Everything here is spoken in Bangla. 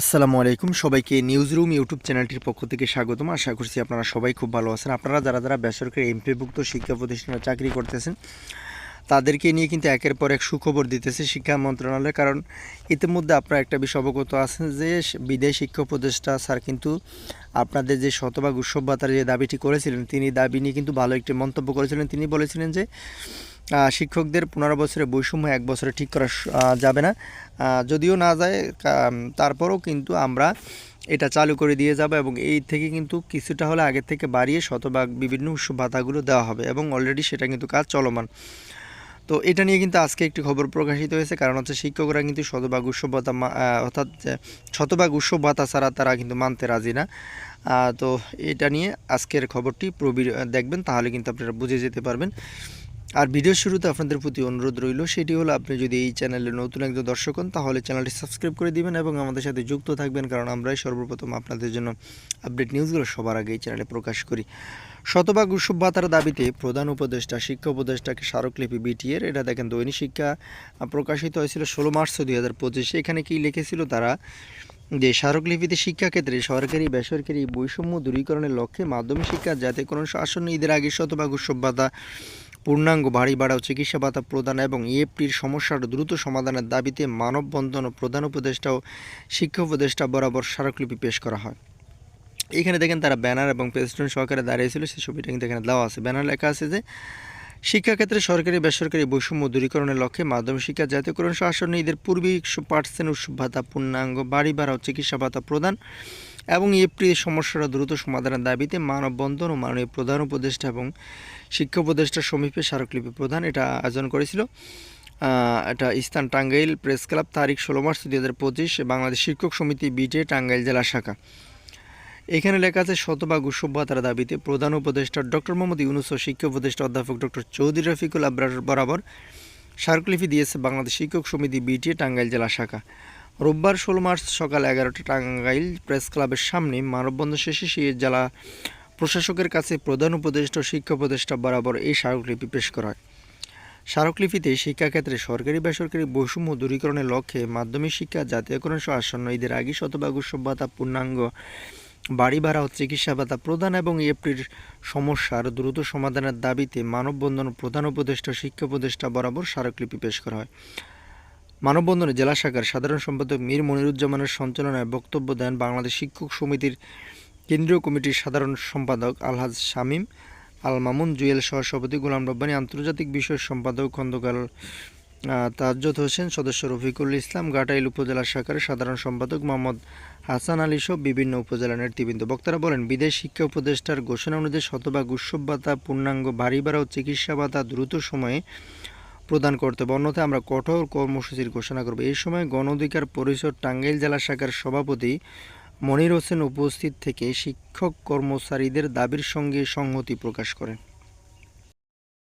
আসসালামু আলাইকুম। সবাইকে নিউজ রুম ইউটিউব চ্যানেলটির পক্ষ থেকে স্বাগতম। আশা করছি আপনারা সবাই খুব ভালো আছেন। আপনারা যারা যারা বেসরকারি এমপিভুক্ত শিক্ষা প্রতিষ্ঠানে চাকরি করতেছেন, তাদেরকে নিয়ে কিন্তু একের পর এক সুখবর দিতেছে শিক্ষা মন্ত্রণালয়। কারণ ইতিমধ্যে আপনারা একটা বিষয় অবগত আছেন যে, বিদেশ শিক্ষা উপদেষ্টা স্যার কিন্তু আপনাদের যে শতভাগ উৎসব ভাতার যে দাবিটি করেছিলেন, তিনি দাবি নিয়ে কিন্তু ভালো একটি মন্তব্য করেছিলেন। তিনি বলেছিলেন যে শিক্ষকদের পনেরো বছরের বৈষম্য এক বছরে ঠিক করা যাবে না। যদিও না যায় তারপরেও কিন্তু আমরা এটা চালু করে দিয়ে যাব এবং এই থেকে কিন্তু কিছুটা হলে আগের থেকে বাড়িয়ে শতভাগ বিভিন্ন ভাতাগুলো দেওয়া হবে এবং অলরেডি সেটা কিন্তু কাজ চলমান। তো এটা নিয়ে কিন্তু আজকে একটি খবর প্রকাশিত হয়েছে, কারণ হচ্ছে শিক্ষকরা কিন্তু শতভাগ উৎসব ভাতা অর্থাৎ শতভাগ উৎসব ভাতা ছাড়া তারা কিন্তু মানতে রাজি না। তো এটা নিয়ে আজকের খবরটি প্রবীর দেখবেন, তাহলে কিন্তু আপনারা বুঝে যেতে পারবেন। আর ভিডিও শুরুতে আপনাদের প্রতি অনুরোধ রইল, সেটি হলো আপনি যদি এই চ্যানেলে নতুন একজন দর্শক হন, তাহলে চ্যানেলটি সাবস্ক্রাইব করে দিবেন এবং আমাদের সাথে যুক্ত থাকবেন, কারণ আমরাই সর্বপ্রথম আপনাদের জন্য আপডেট নিউজগুলো সবার আগে এই চ্যানেলে প্রকাশ করি। শতভাগ উৎসব দাবিতে প্রধান উপদেষ্টা, শিক্ষা উপদেষ্টাকে স্মারকলিপি বিটিএর এটা দেখেন দৈনিক শিক্ষা প্রকাশিত হয়েছিল ষোলো মার্চ দুই হাজার পঁচিশে। এখানে কি লিখেছিল তারা? যে স্মারকলিপিতে শিক্ষাক্ষেত্রে সরকারি, বেসরকারি বৈষম্য দূরীকরণের লক্ষ্যে মাধ্যমিক শিক্ষা যাতে কোনো আসন্ন ঈদের আগে শতভাগ উৎসব পূর্ণাঙ্গ বাড়ি বাড়াও চিকিৎসা ভাতা প্রদান এবং ইএফটির সমস্যার দ্রুত সমাধানের দাবিতে মানববন্ধন ও প্রধান উপদেষ্টা ও শিক্ষা উপদেষ্টা বরাবর স্মারকলিপি পেশ করা হয়। এখানে দেখেন তারা ব্যানার এবং প্রেসিডেন্ট সহকারে দাঁড়িয়েছিল সেই ছবিটা কিন্তু এখানে দেওয়া আছে। ব্যানার লেখা আছে যে, শিক্ষাক্ষেত্রে সরকারি, বেসরকারি বৈষম্য দূরীকরণের লক্ষ্যে মাধ্যমিক শিক্ষা, জাতীয়করণ আসন্ন ঈদের পূর্বেই একশো পার্সেন্ট উৎসব ভাতা, পূর্ণাঙ্গ বাড়ি ভাড়া ও চিকিৎসা ভাতা প্রদান এবং ইএফটি সমস্যার দ্রুত সমাধানের দাবিতে মানববন্ধন ও মাননীয় প্রধান উপদেষ্টা এবং শিক্ষা উপদেষ্টার সমীপে স্মারকলিপি প্রধান এটা আয়োজন করেছিল। এটা স্থান টাঙ্গাইল প্রেস ক্লাব, তারিখ ষোলো মার্চ দুই হাজার পঁচিশ, বাংলাদেশ শিক্ষক সমিতি, বিটে, টাঙ্গাইল জেলা শাখা। এখানে লেখা আছে, শতভাগ উৎসব ভাতার দাবিতে প্রধান উপদেষ্টা ডক্টর মোহাম্মদ ইউনুস ও শিক্ষা উপদেষ্টা অধ্যাপক ডক্টর চৌধুরী রফিকুল আবরার বরাবর স্মারকলিপি দিয়েছে বাংলাদেশ শিক্ষক সমিতি বিটিএ টাঙ্গাইল জেলা শাখা। রোববার ষোলো মার্চ সকাল এগারোটা টাঙ্গাইল প্রেস ক্লাবের সামনে মানববন্ধন শেষে সেই জেলা প্রশাসকের কাছে প্রধান উপদেষ্টা ও শিক্ষা উপদেষ্টা বরাবর এই স্মারকলিপি পেশ করা হয়। স্মারকলিপিতে শিক্ষাক্ষেত্রে সরকারি বেসরকারি বৈষম্য দূরীকরণের লক্ষ্যে মাধ্যমিক শিক্ষা, জাতীয়করণ সহ আসন্ন ঈদের আগে শতভাগ উৎসব ভাতা পূর্ণাঙ্গ বাড়ি ভাড়া ও চিকিৎসা ভাতা প্রদান এবং এপ্রিল সমস্যার দ্রুত সমাধানের দাবিতে মানববন্ধন প্রধান উপদেষ্টা শিক্ষা উপদেষ্টা বরাবর স্মারকলিপি পেশ করা হয়। মানববন্ধনে জেলা শাখার সাধারণ সম্পাদক মীর মনিরুজ্জামানের সঞ্চালনায় বক্তব্য দেন বাংলাদেশ শিক্ষক সমিতির কেন্দ্রীয় কমিটির সাধারণ সম্পাদক আলহাজ শামীম, আল মামুন জুয়েল সহসভাপতি গোলাম রব্বানী, আন্তর্জাতিক বিষয়ের সম্পাদক খন্দকার তাজ্জত হোসেন, সদস্য রফিকুল ইসলাম গাটাইল উপজেলা শাখার সাধারণ সম্পাদক মোহাম্মদ হাসান আলী সহ বিভিন্ন উপজেলা নেতৃবৃন্দ। বক্তারা বলেন, বিদেশ শিক্ষা উপদেষ্টার ঘোষণা অনুযায়ী শতভাগ উৎসব ভাতা, পূর্ণাঙ্গ বাড়ি ভাড়া ও চিকিৎসা ভাতা দ্রুত সময়ে প্রদান করতে হবে। অন্যথায় আমরা কঠোর কর্মসূচির ঘোষণা করব। এই সময় গণ অধিকার পরিষদ টাঙ্গাইল জেলা শাখার সভাপতি মনির হোসেন উপস্থিত থেকে শিক্ষক কর্মচারীদের দাবির সঙ্গে সংহতি প্রকাশ করেন।